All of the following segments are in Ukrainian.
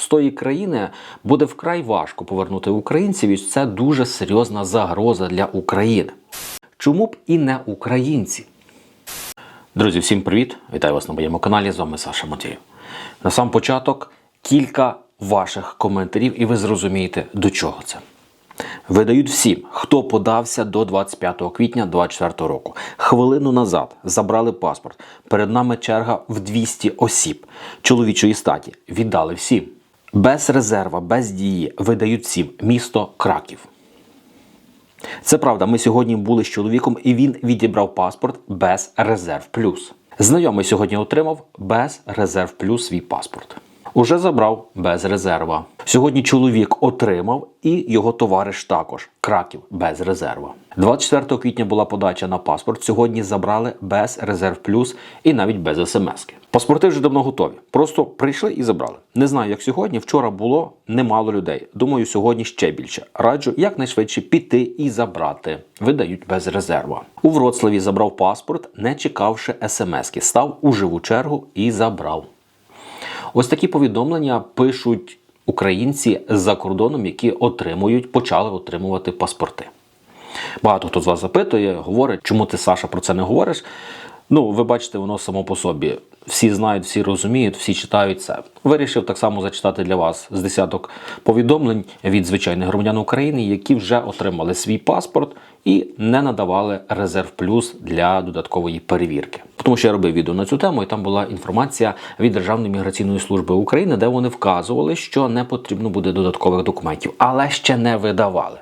з тої країни буде вкрай важко повернути українців, і це дуже серйозна загроза для України. Чому б і не українці? Друзі, всім привіт! Вітаю вас на моєму каналі. З вами Саша Матєєв. На сам початок кілька ваших коментарів, і ви зрозумієте, до чого це. Видають всім, хто подався до 25 квітня 2024 року. Хвилину назад забрали паспорт. Перед нами черга в 200 осіб чоловічої статі. Віддали всім. Без резерва, без дії видають всім місто Краків. Це правда, ми сьогодні були з чоловіком, і він відібрав паспорт без резерв плюс. Знайомий сьогодні отримав без резерв плюс свій паспорт. Уже забрав без резерва. Сьогодні чоловік отримав і його товариш також. Краків без резерва. 24 квітня була подача на паспорт. Сьогодні забрали без резерв плюс і навіть без смс-ки. Паспорти вже давно готові. Просто прийшли і забрали. Не знаю, як сьогодні. Вчора було немало людей. Думаю, сьогодні ще більше. Раджу якнайшвидше піти і забрати. Видають без резерва. У Вроцлаві забрав паспорт, не чекавши смс-ки. Став у живу чергу і забрав. Ось такі повідомлення пишуть українці за кордоном, які отримують, почали отримувати паспорти. Багато хто з вас запитує, говорить, чому ти, Саша, про це не говориш. Ну, ви бачите, воно само по собі. Всі знають, всі розуміють, всі читають це. Вирішив так само зачитати для вас з десяток повідомлень від звичайних громадян України, які вже отримали свій паспорт і не надавали резерв плюс для додаткової перевірки. Тому що я робив відео на цю тему, і там була інформація від Державної міграційної служби України, де вони вказували, що не потрібно буде додаткових документів, але ще не видавали.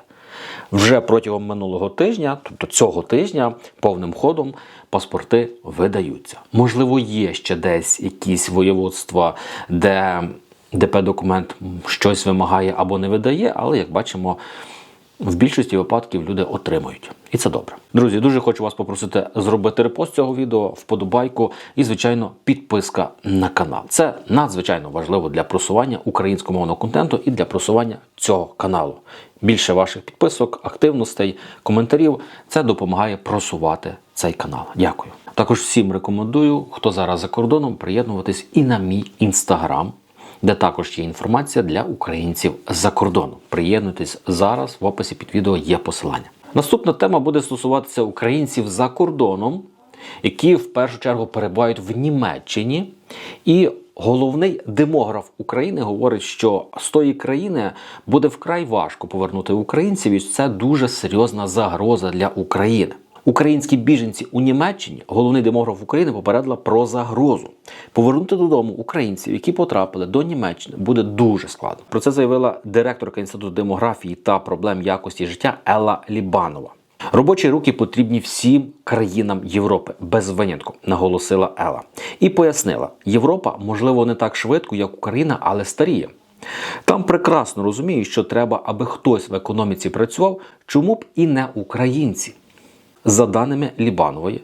Вже протягом минулого тижня, тобто цього тижня, повним ходом паспорти видаються. Можливо, є ще десь якісь воєводства, де ДП-документ щось вимагає або не видає, але як бачимо, в більшості випадків люди отримують. І це добре. Друзі, дуже хочу вас попросити зробити репост цього відео, вподобайку і, звичайно, підписка на канал. Це надзвичайно важливо для просування українськомовного контенту і для просування цього каналу. Більше ваших підписок, активностей, коментарів це допомагає просувати цей канал. Дякую. Також всім рекомендую, хто зараз за кордоном, приєднуватись і на мій інстаграм де також є інформація для українців за кордоном. Приєднуйтесь зараз. В описі під відео є посилання. Наступна тема буде стосуватися українців за кордоном, які в першу чергу перебувають в Німеччині. І головний демограф України говорить, що з тої країни буде вкрай важко повернути українців, і це дуже серйозна загроза для України. Українські біженці у Німеччині, головний демограф України попередила про загрозу. Повернути додому українців, які потрапили до Німеччини, буде дуже складно. Про це заявила директорка інституту демографії та проблем якості життя Елла Лібанова. Робочі руки потрібні всім країнам Європи без винятку, наголосила Ела. І пояснила, Європа можливо не так швидко, як Україна, але старіє. Там прекрасно розуміють, що треба, аби хтось в економіці працював, чому б і не українці. За даними Лібанової,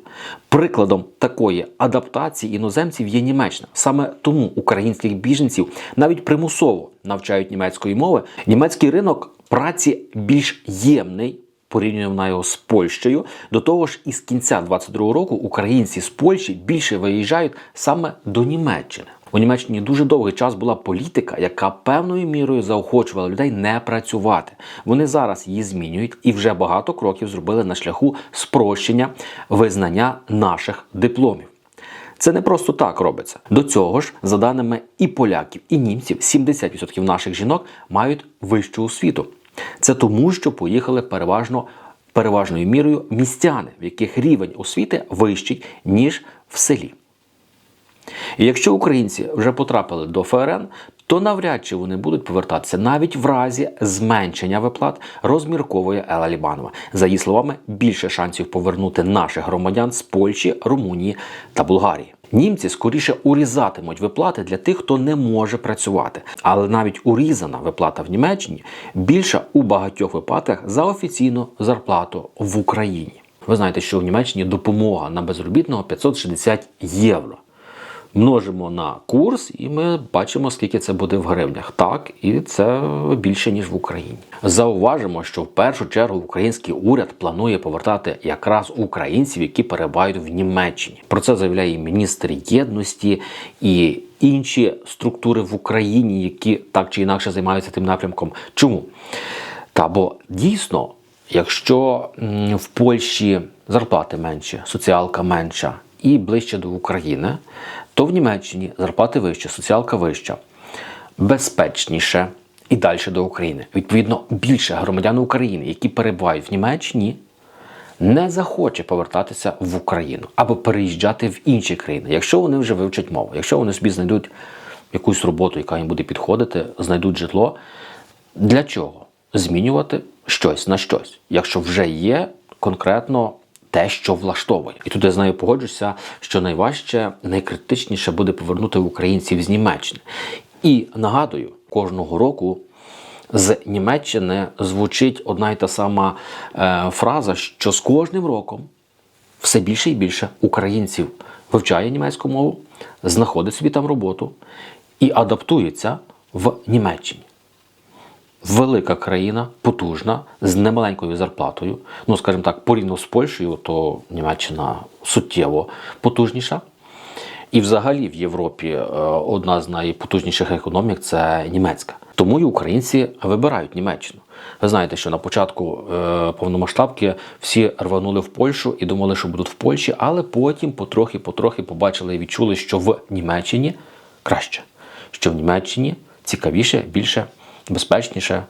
прикладом такої адаптації іноземців є Німеччина. Саме тому українських біженців навіть примусово навчають німецької мови. Німецький ринок праці більш ємний. Порівнюємо його з Польщею. До того ж, із кінця 22-го року українці з Польщі більше виїжджають саме до Німеччини. У Німеччині дуже довгий час була політика, яка певною мірою заохочувала людей не працювати. Вони зараз її змінюють і вже багато кроків зробили на шляху спрощення визнання наших дипломів. Це не просто так робиться. До цього ж, за даними і поляків, і німців, 70% наших жінок мають вищу освіту. Це тому, що поїхали переважно переважною мірою містяни, в яких рівень освіти вищий ніж в селі. І якщо українці вже потрапили до ФРН, то навряд чи вони будуть повертатися навіть в разі зменшення виплат розмірковує Ела Лібанова. За її словами, більше шансів повернути наших громадян з Польщі, Румунії та Болгарії. Німці скоріше урізатимуть виплати для тих, хто не може працювати. Але навіть урізана виплата в Німеччині більша у багатьох випадках за офіційну зарплату в Україні. Ви знаєте, що в Німеччині допомога на безробітного 560 євро множимо на курс, і ми бачимо, скільки це буде в гривнях. Так, і це більше ніж в Україні. Зауважимо, що в першу чергу український уряд планує повертати якраз українців, які перебувають в Німеччині. Про це заявляє і міністр єдності і інші структури в Україні, які так чи інакше займаються тим напрямком. Чому? Та бо дійсно, якщо в Польщі зарплати менші, соціалка менша і ближче до України, то в Німеччині зарплати вищі, соціалка вища, безпечніше і далі до України. Відповідно, більше громадян України, які перебувають в Німеччині, не захоче повертатися в Україну або переїжджати в інші країни, якщо вони вже вивчать мову, якщо вони собі знайдуть якусь роботу, яка їм буде підходити, знайдуть житло. Для чого змінювати щось на щось, якщо вже є конкретно те, що влаштовує? І тут я з нею погоджуся, що найважче, найкритичніше буде повернути українців з Німеччини. І нагадую, кожного року з Німеччини звучить одна й та сама е, фраза, що з кожним роком все більше і більше українців вивчає німецьку мову, знаходить собі там роботу і адаптується в Німеччині. Велика країна, потужна, з немаленькою зарплатою. Ну, скажімо так, порівняно з Польщею, то Німеччина суттєво потужніша. І взагалі в Європі е, одна з найпотужніших економік це німецька. Тому і українці вибирають Німеччину. Ви знаєте, що на початку е, повномасштабки всі рванули в Польщу і думали, що будуть в Польщі, але потім потрохи-потрохи побачили і відчули, що в Німеччині краще, що в Німеччині цікавіше, більше, безпечніше,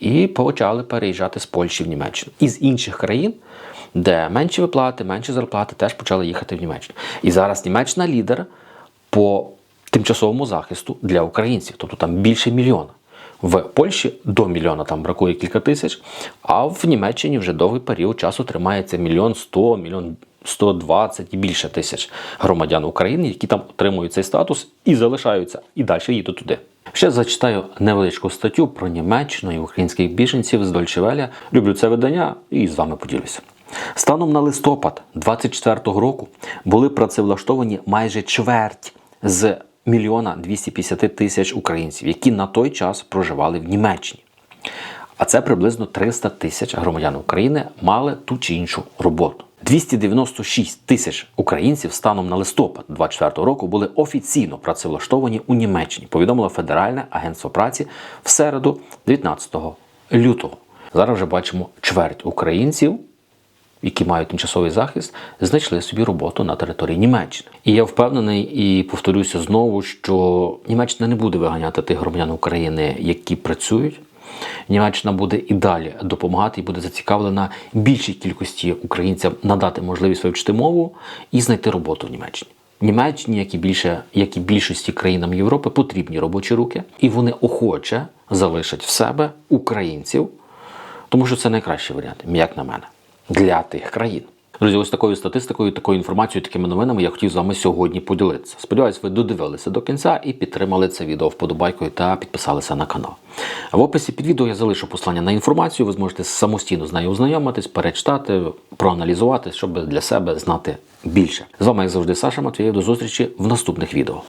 і почали переїжджати з Польщі в Німеччину. І з інших країн, де менші виплати, менші зарплати, теж почали їхати в Німеччину. І зараз Німеччина лідер по тимчасовому захисту для українців, тобто там більше мільйона. В Польщі до мільйона там бракує кілька тисяч, а в Німеччині вже довгий період часу тримається мільйон сто, мільйон 120 і більше тисяч громадян України, які там отримують цей статус і залишаються, і далі їдуть туди. Ще зачитаю невеличку статтю про Німеччину і українських біженців з Дольчевеля. Люблю це видання і з вами поділюся. Станом на листопад 24-го року були працевлаштовані майже чверть з мільйона 250 тисяч українців, які на той час проживали в Німеччині. А це приблизно 300 тисяч громадян України мали ту чи іншу роботу. 296 тисяч українців станом на листопад 2024 року були офіційно працевлаштовані у Німеччині. Повідомило Федеральне агентство праці в середу, 19 лютого. Зараз вже бачимо чверть українців, які мають тимчасовий захист, знайшли собі роботу на території Німеччини. І я впевнений і повторюся знову, що Німеччина не буде виганяти тих громадян України, які працюють. Німеччина буде і далі допомагати і буде зацікавлена більшій кількості українцям надати можливість вивчити мову і знайти роботу в Німеччині. Німеччині, як і більше, як і більшості країнам Європи, потрібні робочі руки, і вони охоче залишать в себе українців, тому що це найкращий варіант, як на мене, для тих країн. Друзі, ось такою статистикою, такою інформацією, такими новинами я хотів з вами сьогодні поділитися. Сподіваюсь, ви додивилися до кінця і підтримали це відео вподобайкою та підписалися на канал. В описі під відео я залишу послання на інформацію. Ви зможете самостійно з нею ознайомитись, перечитати, проаналізувати, щоб для себе знати більше. З вами, як завжди, Саша Матвієв. До зустрічі в наступних відео.